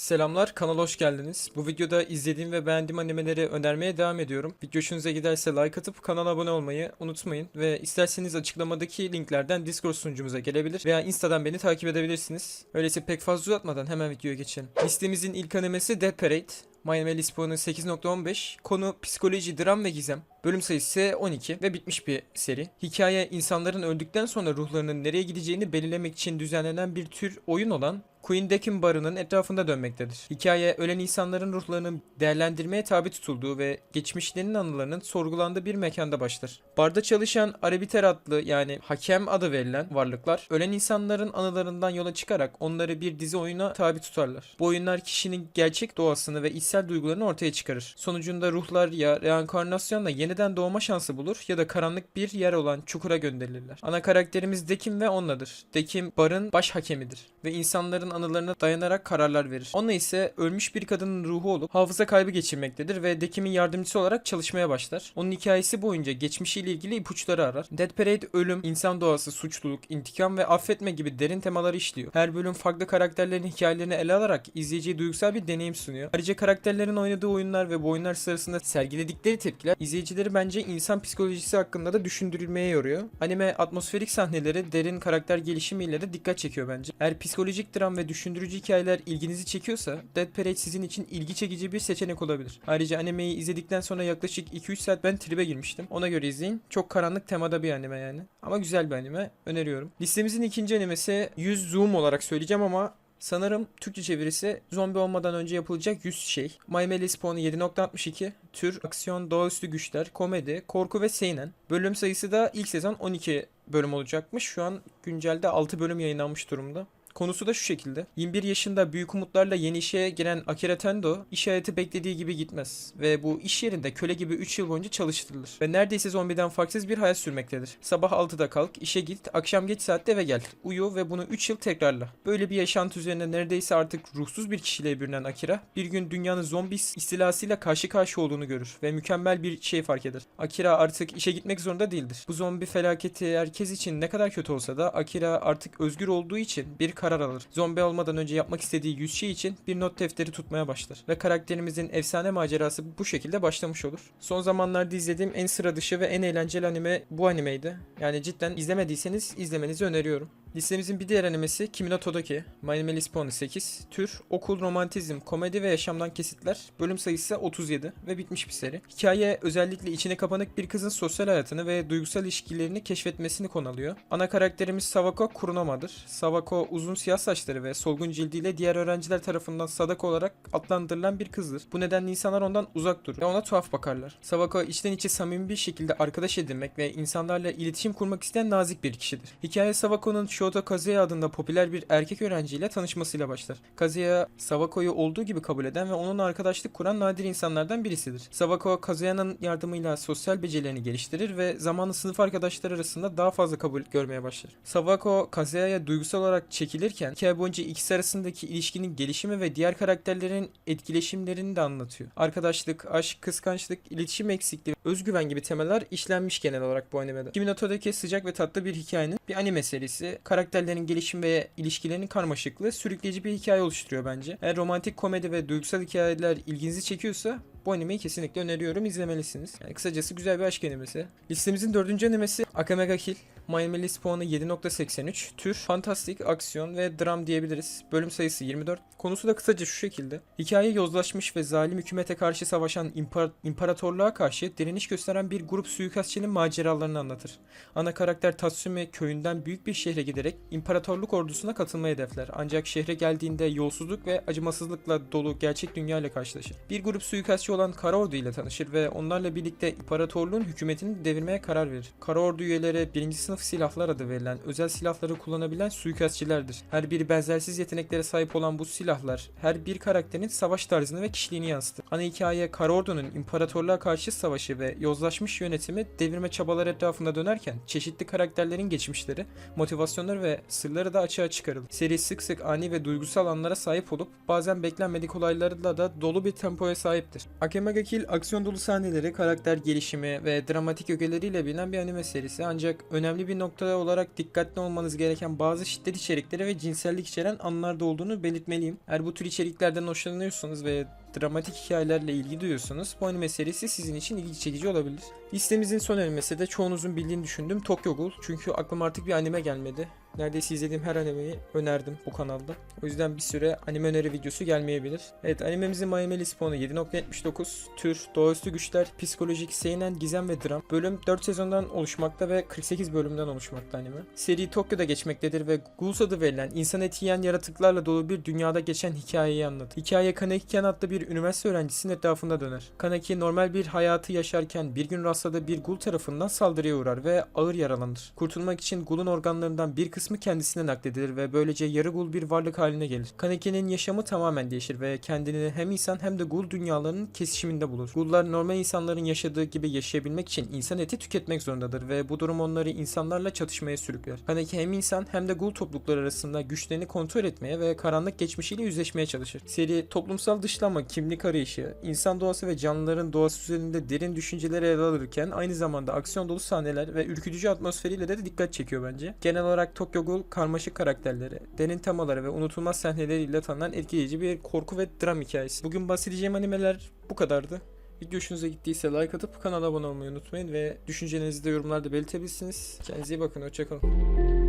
Selamlar, kanala hoş geldiniz. Bu videoda izlediğim ve beğendiğim animeleri önermeye devam ediyorum. Video hoşunuza giderse like atıp kanala abone olmayı unutmayın. Ve isterseniz açıklamadaki linklerden Discord sunucumuza gelebilir veya Insta'dan beni takip edebilirsiniz. Öyleyse pek fazla uzatmadan hemen videoya geçelim. Listemizin ilk animesi Dead Parade. Alice puanı 8.15. Konu psikoloji, dram ve gizem. Bölüm sayısı ise 12 ve bitmiş bir seri. Hikaye insanların öldükten sonra ruhlarının nereye gideceğini belirlemek için düzenlenen bir tür oyun olan Queen Dekin barının etrafında dönmektedir. Hikaye ölen insanların ruhlarının değerlendirmeye tabi tutulduğu ve geçmişlerinin anılarının sorgulandığı bir mekanda başlar. Barda çalışan Arbiter adlı yani hakem adı verilen varlıklar ölen insanların anılarından yola çıkarak onları bir dizi oyuna tabi tutarlar. Bu oyunlar kişinin gerçek doğasını ve içsel duygularını ortaya çıkarır. Sonucunda ruhlar ya reenkarnasyonla yeniden doğma şansı bulur ya da karanlık bir yer olan çukura gönderilirler. Ana karakterimiz Dekim ve onladır. Dekim barın baş hakemidir ve insanların anılarına dayanarak kararlar verir. Onunla ise ölmüş bir kadının ruhu olup hafıza kaybı geçirmektedir ve Dekim'in yardımcısı olarak çalışmaya başlar. Onun hikayesi boyunca geçmişiyle ilgili ipuçları arar. Dead Parade ölüm, insan doğası, suçluluk, intikam ve affetme gibi derin temaları işliyor. Her bölüm farklı karakterlerin hikayelerini ele alarak izleyiciye duygusal bir deneyim sunuyor. Ayrıca karakterlerin oynadığı oyunlar ve bu oyunlar sırasında sergiledikleri tepkiler izleyicileri bence insan psikolojisi hakkında da düşündürülmeye yoruyor. Anime atmosferik sahneleri derin karakter gelişimiyle de dikkat çekiyor bence. Eğer psikolojik dram ve düşündürücü hikayeler ilginizi çekiyorsa Dead Parade sizin için ilgi çekici bir seçenek olabilir. Ayrıca animeyi izledikten sonra yaklaşık 2-3 saat ben tribe girmiştim. Ona göre izleyin. Çok karanlık temada bir anime yani. Ama güzel bir anime. Öneriyorum. Listemizin ikinci animesi 100 Zoom olarak söyleyeceğim ama Sanırım Türkçe çevirisi zombi olmadan önce yapılacak 100 şey. My Melee puanı 7.62. Tür, aksiyon, doğaüstü güçler, komedi, korku ve seinen. Bölüm sayısı da ilk sezon 12 bölüm olacakmış. Şu an güncelde 6 bölüm yayınlanmış durumda. Konusu da şu şekilde. 21 yaşında büyük umutlarla yeni işe giren Akira Tendo iş hayatı beklediği gibi gitmez. Ve bu iş yerinde köle gibi 3 yıl boyunca çalıştırılır. Ve neredeyse zombiden farksız bir hayat sürmektedir. Sabah 6'da kalk, işe git, akşam geç saatte eve gel. Uyu ve bunu 3 yıl tekrarla. Böyle bir yaşantı üzerine neredeyse artık ruhsuz bir kişiliğe bürünen Akira bir gün dünyanın zombi istilasıyla karşı karşı olduğunu görür ve mükemmel bir şey fark eder. Akira artık işe gitmek zorunda değildir. Bu zombi felaketi herkes için ne kadar kötü olsa da Akira artık özgür olduğu için bir karar alır. Zombi olmadan önce yapmak istediği 100 şey için bir not defteri tutmaya başlar. Ve karakterimizin efsane macerası bu şekilde başlamış olur. Son zamanlarda izlediğim en sıra dışı ve en eğlenceli anime bu animeydi. Yani cidden izlemediyseniz izlemenizi öneriyorum. Listemizin bir diğer animesi Kimi no Todoke, My Name is Pony 8. Tür, okul, romantizm, komedi ve yaşamdan kesitler. Bölüm sayısı 37 ve bitmiş bir seri. Hikaye özellikle içine kapanık bir kızın sosyal hayatını ve duygusal ilişkilerini keşfetmesini konu alıyor. Ana karakterimiz Sawako Kurunoma'dır. Sawako uzun siyah saçları ve solgun cildiyle diğer öğrenciler tarafından Sadako olarak adlandırılan bir kızdır. Bu nedenle insanlar ondan uzak durur ve ona tuhaf bakarlar. Sawako içten içe samimi bir şekilde arkadaş edinmek ve insanlarla iletişim kurmak isteyen nazik bir kişidir. Hikaye Sawako'nun Shota Kazuya adında popüler bir erkek öğrenciyle tanışmasıyla başlar. Kazuya, Sawako'yu olduğu gibi kabul eden ve onunla arkadaşlık kuran nadir insanlardan birisidir. Sawako, Kazuya'nın yardımıyla sosyal becerilerini geliştirir ve zamanla sınıf arkadaşları arasında daha fazla kabul görmeye başlar. Sawako, Kazuya'ya duygusal olarak çekilirken hikaye boyunca ikisi arasındaki ilişkinin gelişimi ve diğer karakterlerin etkileşimlerini de anlatıyor. Arkadaşlık, aşk, kıskançlık, iletişim eksikliği, özgüven gibi temalar işlenmiş genel olarak bu animede. Kimi no Todake sıcak ve tatlı bir hikayenin bir anime serisi. Karakterlerin gelişim ve ilişkilerinin karmaşıklığı sürükleyici bir hikaye oluşturuyor bence. Eğer romantik komedi ve duygusal hikayeler ilginizi çekiyorsa bu animeyi kesinlikle öneriyorum izlemelisiniz. Yani kısacası güzel bir aşk animesi. Listemizin dördüncü animesi Akame ga Kill. Melis puanı 7.83. Tür, fantastik, aksiyon ve dram diyebiliriz. Bölüm sayısı 24. Konusu da kısaca şu şekilde. Hikaye yozlaşmış ve zalim hükümete karşı savaşan impar- imparatorluğa karşı direniş gösteren bir grup suikastçının maceralarını anlatır. Ana karakter Tatsume köyünden büyük bir şehre giderek imparatorluk ordusuna katılmayı hedefler. Ancak şehre geldiğinde yolsuzluk ve acımasızlıkla dolu gerçek dünya ile karşılaşır. Bir grup suikastçı olan Kara Ordu ile tanışır ve onlarla birlikte imparatorluğun hükümetini devirmeye karar verir. Kara Ordu üyeleri birinci sınıf silahlar adı verilen özel silahları kullanabilen suikastçilerdir. Her biri benzersiz yeteneklere sahip olan bu silahlar her bir karakterin savaş tarzını ve kişiliğini yansıtır. Ana hikaye Kara Ordu'nun imparatorluğa karşı savaşı ve yozlaşmış yönetimi devirme çabaları etrafında dönerken çeşitli karakterlerin geçmişleri, motivasyonları ve sırları da açığa çıkarılır. Seri sık sık ani ve duygusal anlara sahip olup bazen beklenmedik olaylarla da dolu bir tempoya sahiptir. Akeme ga Kill aksiyon dolu sahneleri, karakter gelişimi ve dramatik ögeleriyle bilinen bir anime serisi ancak önemli bir nokta olarak dikkatli olmanız gereken bazı şiddet içerikleri ve cinsellik içeren anlarda olduğunu belirtmeliyim. Eğer bu tür içeriklerden hoşlanıyorsanız ve dramatik hikayelerle ilgi duyuyorsanız bu anime serisi sizin için ilgi çekici olabilir. Listemizin son animesi de çoğunuzun bildiğini düşündüğüm Tokyo Ghoul çünkü aklıma artık bir anime gelmedi. Neredeyse izlediğim her animeyi önerdim bu kanalda. O yüzden bir süre anime öneri videosu gelmeyebilir. Evet animemizin Miami puanı 7.79. Tür, doğaüstü güçler, psikolojik, seinen, gizem ve dram. Bölüm 4 sezondan oluşmakta ve 48 bölümden oluşmakta anime. Seri Tokyo'da geçmektedir ve Ghouls adı verilen insan eti yiyen yaratıklarla dolu bir dünyada geçen hikayeyi anlatır. Hikaye Kaneki adlı bir üniversite öğrencisinin etrafında döner. Kaneki normal bir hayatı yaşarken bir gün rastladığı bir gul tarafından saldırıya uğrar ve ağır yaralanır. Kurtulmak için gulun organlarından bir kısmı kendisine nakledilir ve böylece yarı gul bir varlık haline gelir. Kaneki'nin yaşamı tamamen değişir ve kendini hem insan hem de gul dünyalarının kesişiminde bulur. Gullar normal insanların yaşadığı gibi yaşayabilmek için insan eti tüketmek zorundadır ve bu durum onları insanlarla çatışmaya sürükler. Kaneki hem insan hem de gul toplulukları arasında güçlerini kontrol etmeye ve karanlık geçmişiyle yüzleşmeye çalışır. Seri toplumsal dışlanma, kimlik arayışı, insan doğası ve canlıların doğası üzerinde derin düşünceleri ele alırken aynı zamanda aksiyon dolu sahneler ve ürkütücü atmosferiyle de dikkat çekiyor bence. Genel olarak Tokyo Ghoul karmaşık karakterleri, derin temaları ve unutulmaz sahneleriyle tanınan etkileyici bir korku ve dram hikayesi. Bugün bahsedeceğim animeler bu kadardı. Video hoşunuza gittiyse like atıp kanala abone olmayı unutmayın ve düşüncelerinizi de yorumlarda belirtebilirsiniz. Kendinize iyi bakın, hoşçakalın.